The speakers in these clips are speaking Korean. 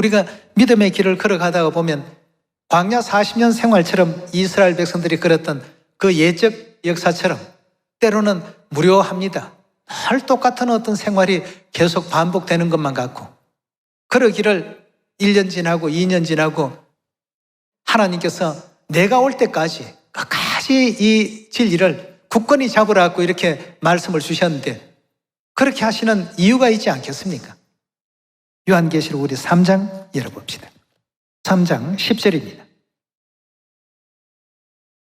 우리가 믿음의 길을 걸어가다가 보면 광야 40년 생활처럼 이스라엘 백성들이 걸었던 그 예적 역사처럼 때로는 무료합니다. 늘 똑같은 어떤 생활이 계속 반복되는 것만 같고 그러기를 1년 지나고 2년 지나고 하나님께서 내가 올 때까지 끝까지 이 진리를 굳건히 잡으라고 이렇게 말씀을 주셨는데 그렇게 하시는 이유가 있지 않겠습니까? 요한계시록 우리 3장 열어봅시다. 3장 10절입니다.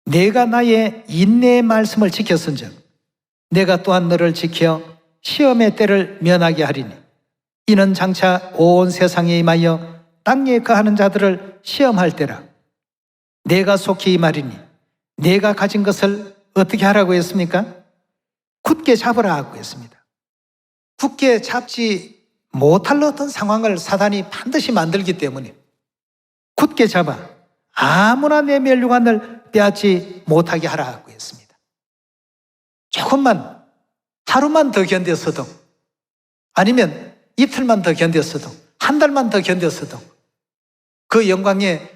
내가 나의 인내의 말씀을 지켰은즉 내가 또한 너를 지켜 시험의 때를 면하게 하리니 이는 장차 온 세상에 임하여 땅에 거하는 자들을 시험할 때라 내가 속히 이 말이니 내가 가진 것을 어떻게 하라고 했습니까? 굳게 잡으라 하고 했습니다. 굳게 잡지 못할 어떤 상황을 사단이 반드시 만들기 때문에 굳게 잡아 아무나 내 멸류관을 빼앗지 못하게 하라 하고 했습니다. 조금만 하루만 더 견뎠어도 아니면 이틀만 더 견뎠어도 한 달만 더 견뎠어도 그 영광에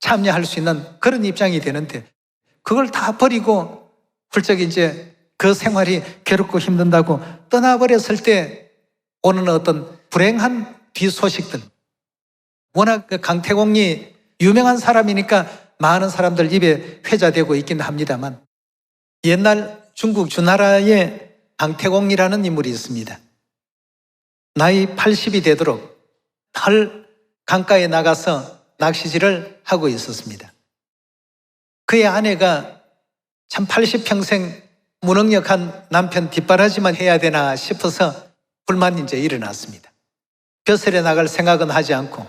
참여할 수 있는 그런 입장이 되는데 그걸 다 버리고 훌쩍 이제 그 생활이 괴롭고 힘든다고 떠나버렸을 때 오는 어떤 불행한 뒤소식들. 워낙 그 강태공이 유명한 사람이니까 많은 사람들 입에 회자되고 있긴 합니다만 옛날 중국 주나라에 강태공이라는 인물이 있습니다. 나이 80이 되도록 늘 강가에 나가서 낚시질을 하고 있었습니다. 그의 아내가 참 80평생 무능력한 남편 뒷바라지만 해야 되나 싶어서 불만이 이제 일어났습니다. 벼슬에 나갈 생각은 하지 않고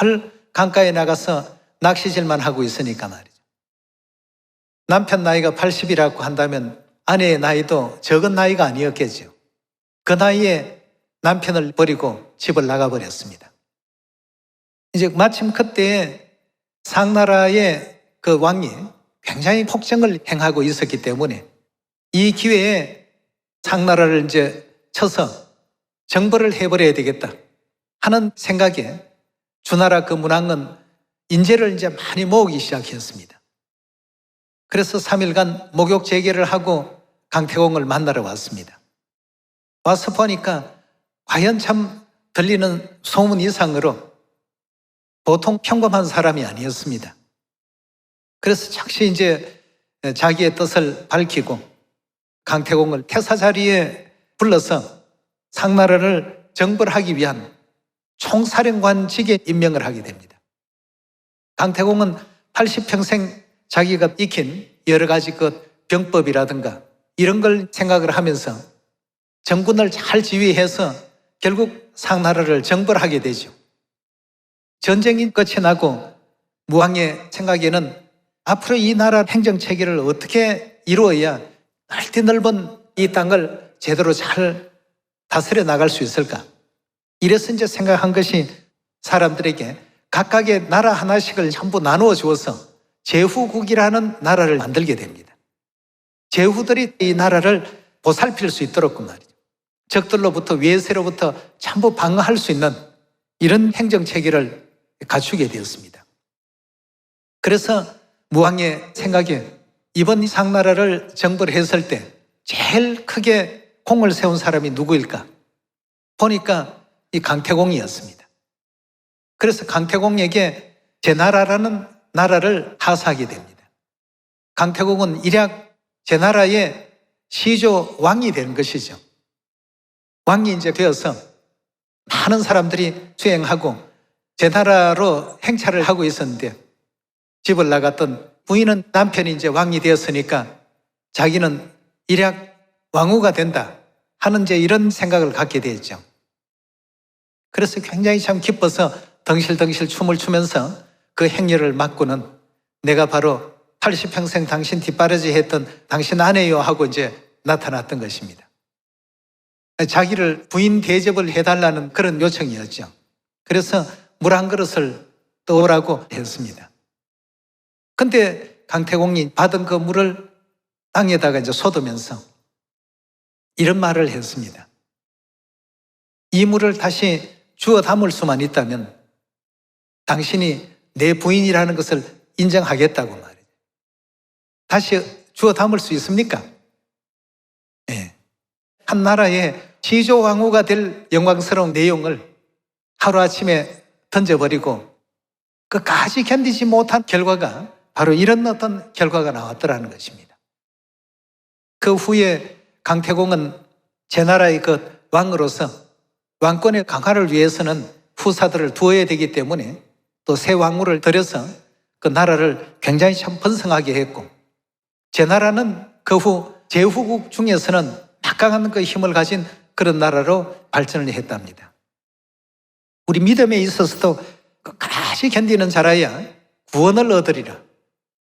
헐 강가에 나가서 낚시질만 하고 있으니까 말이죠. 남편 나이가 80이라고 한다면 아내의 나이도 적은 나이가 아니었겠죠. 그 나이에 남편을 버리고 집을 나가버렸습니다. 이제 마침 그때 상나라의 그 왕이 굉장히 폭정을 행하고 있었기 때문에 이 기회에 상나라를 이제 쳐서 정벌을 해버려야 되겠다 하는 생각에 주나라 그 문왕은 인재를 이제 많이 모으기 시작했습니다. 그래서 3일간 목욕 재개를 하고 강태공을 만나러 왔습니다. 와서 보니까 과연 참 들리는 소문 이상으로 보통 평범한 사람이 아니었습니다. 그래서 즉시 이제 자기의 뜻을 밝히고 강태공을 태사 자리에 불러서 상나라를 정벌하기 위한 총사령관직에 임명을 하게 됩니다. 강태공은 80평생 자기가 익힌 여러 가지 그 병법이라든가 이런 걸 생각을 하면서 정군을 잘 지휘해서 결국 상나라를 정벌하게 되죠. 전쟁이 끝이 나고 무왕의 생각에는 앞으로 이 나라 행정 체계를 어떻게 이루어야 넓디 넓은 이 땅을 제대로 잘 다스려 나갈 수 있을까? 이래서 이제 생각한 것이 사람들에게 각각의 나라 하나씩을 전부 나누어 주어서 제후국이라는 나라를 만들게 됩니다. 제후들이 이 나라를 보살필 수 있도록 그 말이죠. 적들로부터 외세로부터 전부 방어할 수 있는 이런 행정 체계를 갖추게 되었습니다. 그래서 무왕의 생각에 이번 상나라를 정벌 했을 때 제일 크게 공을 세운 사람이 누구일까? 보니까 이 강태공이었습니다. 그래서 강태공에게 제 나라라는 나라를 하사하게 됩니다. 강태공은 일약 제 나라의 시조 왕이 되는 것이죠. 왕이 이제 되어서 많은 사람들이 수행하고 제 나라로 행차를 하고 있었는데 집을 나갔던 부인은 남편이 이제 왕이 되었으니까 자기는 일약 왕후가 된다 하는 이제 이런 생각을 갖게 되었죠. 그래서 굉장히 참 기뻐서 덩실덩실 춤을 추면서 그 행렬을 맡고는 내가 바로 80평생 당신 뒷바라지 했던 당신 아내요 하고 이제 나타났던 것입니다. 자기를 부인 대접을 해달라는 그런 요청이었죠. 그래서 물 한 그릇을 떠오라고 했습니다. 근데 강태공이 받은 그 물을 땅에다가 이제 쏟으면서 이런 말을 했습니다. 이 물을 다시 주워 담을 수만 있다면 당신이 내 부인이라는 것을 인정하겠다고 말이죠. 다시 주워 담을 수 있습니까? 예. 한 나라의 시조왕후가 될 영광스러운 내용을 하루아침에 던져버리고 끝까지 견디지 못한 결과가 바로 이런 어떤 결과가 나왔더라는 것입니다. 그 후에 강태공은 제 나라의 그 왕으로서 왕권의 강화를 위해서는 후사들을 두어야 되기 때문에 또 새 왕후를 들여서 그 나라를 굉장히 참 번성하게 했고 제 나라는 그 후 제후국 중에서는 막강한 그 힘을 가진 그런 나라로 발전을 했답니다. 우리 믿음에 있어서도 끝까지 견디는 자라야 구원을 얻으리라.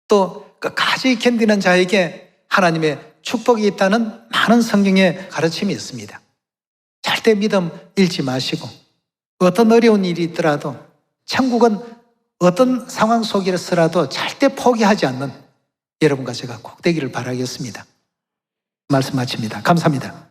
또 끝까지 견디는 자에게 하나님의 축복이 있다는 많은 성경의 가르침이 있습니다. 절대 믿음 잃지 마시고 어떤 어려운 일이 있더라도 천국은 어떤 상황 속에서라도 절대 포기하지 않는 여러분과 제가 꼭 되기를 바라겠습니다. 말씀 마칩니다. 감사합니다.